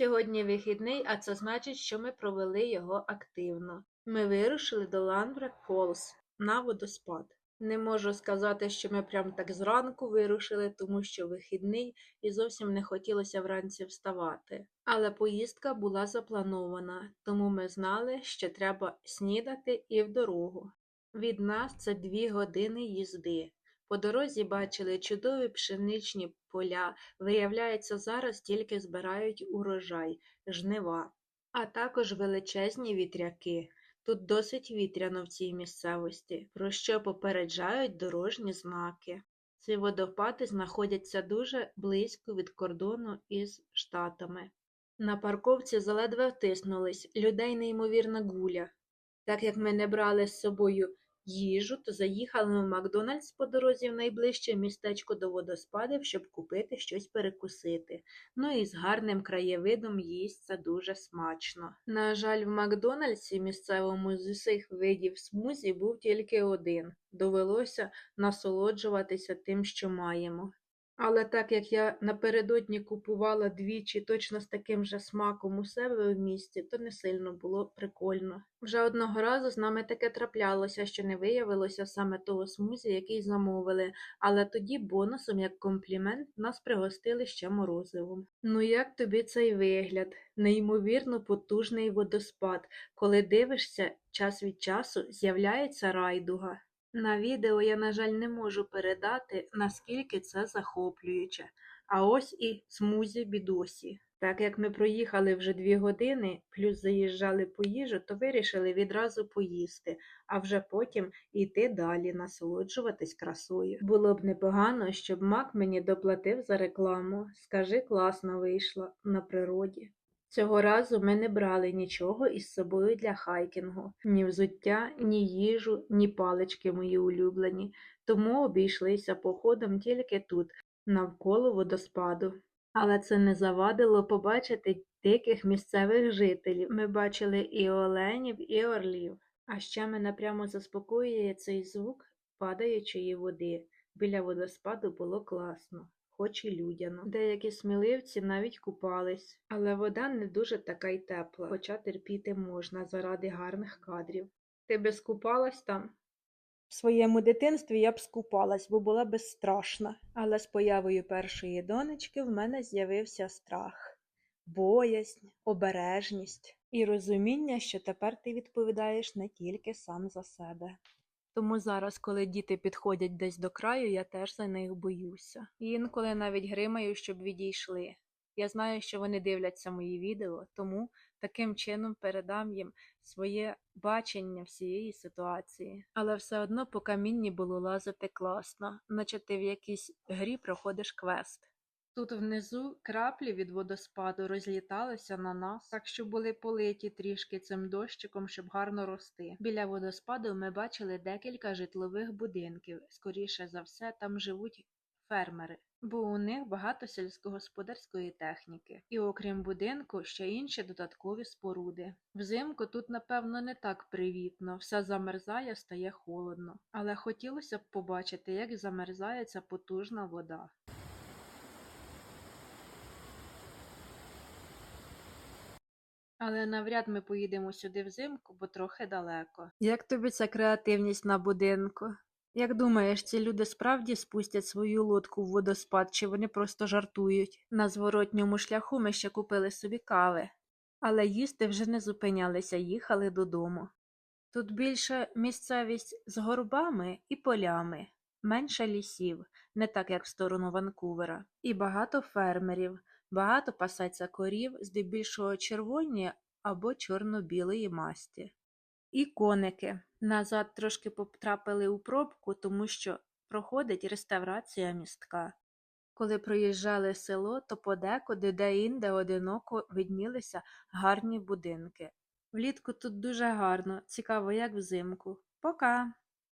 Сьогодні вихідний, а це значить, що ми провели його активно. Ми вирушили до Ланбрек Фолс на водоспад. Не можу сказати, що ми прям так зранку вирушили, тому що вихідний і зовсім не хотілося вранці вставати. Але поїздка була запланована, тому ми знали, що треба снідати і в дорогу. Від нас це дві години їзди. По дорозі бачили чудові пшеничні поля. Виявляється, зараз тільки збирають урожай, жнива, а також величезні вітряки. Тут досить вітряно в цій місцевості, про що попереджають дорожні знаки. Ці водопади знаходяться дуже близько від кордону із Штатами. На парковці заледве втиснулись, людей неймовірна гуля. Так як ми не брали з собою їжу, то заїхали в Макдональдс по дорозі в найближче містечко до водоспадів, щоб купити щось перекусити. Ну і з гарним краєвидом їсть це дуже смачно. На жаль, в Макдональдсі місцевому з усіх видів смузі був тільки один. Довелося насолоджуватися тим, що маємо. Але так як я напередодні купувала двічі точно з таким же смаком у себе в місті, то не сильно було прикольно. Вже одного разу з нами таке траплялося, що не виявилося саме того смузі, який замовили, але тоді бонусом, як комплімент, нас пригостили ще морозивом. Ну як тобі цей вигляд? Неймовірно потужний водоспад. Коли дивишся, час від часу з'являється райдуга. На відео я, на жаль, не можу передати, наскільки це захоплююче. А ось і смузі бідосі. Так як ми проїхали вже дві години, плюс заїжджали по їжу, то вирішили відразу поїсти, а вже потім йти далі, насолоджуватись красою. Було б непогано, щоб Мак мені доплатив за рекламу. Скажи, класно вийшло на природі. Цього разу ми не брали нічого із собою для хайкінгу, ні взуття, ні їжу, ні палички мої улюблені, тому обійшлися походом тільки тут, навколо водоспаду. Але це не завадило побачити диких місцевих жителів. Ми бачили і оленів, і орлів. А ще мене прямо заспокоює цей звук падаючої води. Біля водоспаду було класно хоч і людяно. Деякі сміливці навіть купались, але вода не дуже така й тепла, хоча терпіти можна заради гарних кадрів. Ти би скупалась там? В своєму дитинстві я б скупалась, бо була безстрашна. Але з появою першої донечки в мене з'явився страх, боязнь, обережність і розуміння, що тепер ти відповідаєш не тільки сам за себе. Тому зараз, коли діти підходять десь до краю, я теж за них боюся. І інколи навіть гримаю, щоб відійшли. Я знаю, що вони дивляться мої відео, тому таким чином передам їм своє бачення всієї ситуації. Але все одно по камінні було лазити класно, наче ти в якійсь грі проходиш квест. Тут внизу краплі від водоспаду розліталися на нас, так що були политі трішки цим дощиком, щоб гарно рости. Біля водоспаду ми бачили декілька житлових будинків. Скоріше за все, там живуть фермери, бо у них багато сільськогосподарської техніки, і окрім будинку, ще інші додаткові споруди. Взимку тут, напевно, не так привітно, все замерзає, стає холодно, але хотілося б побачити, як замерзає ця потужна вода. Але навряд ми поїдемо сюди взимку, бо трохи далеко. Як тобі ця креативність на будинку? Як думаєш, ці люди справді спустять свою лодку в водоспад, чи вони просто жартують? На зворотньому шляху ми ще купили собі кави, але їсти вже не зупинялися, їхали додому. Тут більше місцевість з горбами і полями, менше лісів, не так як в сторону Ванкувера, і багато фермерів. Багато пасеться корів, здебільшого червоні або чорно-білої масті. І коники. Назад трошки потрапили у пробку, тому що проходить реставрація містка. Коли проїжджали село, то подекуди де-інде одиноко виднілися гарні будинки. Влітку тут дуже гарно, цікаво, як взимку. Пока!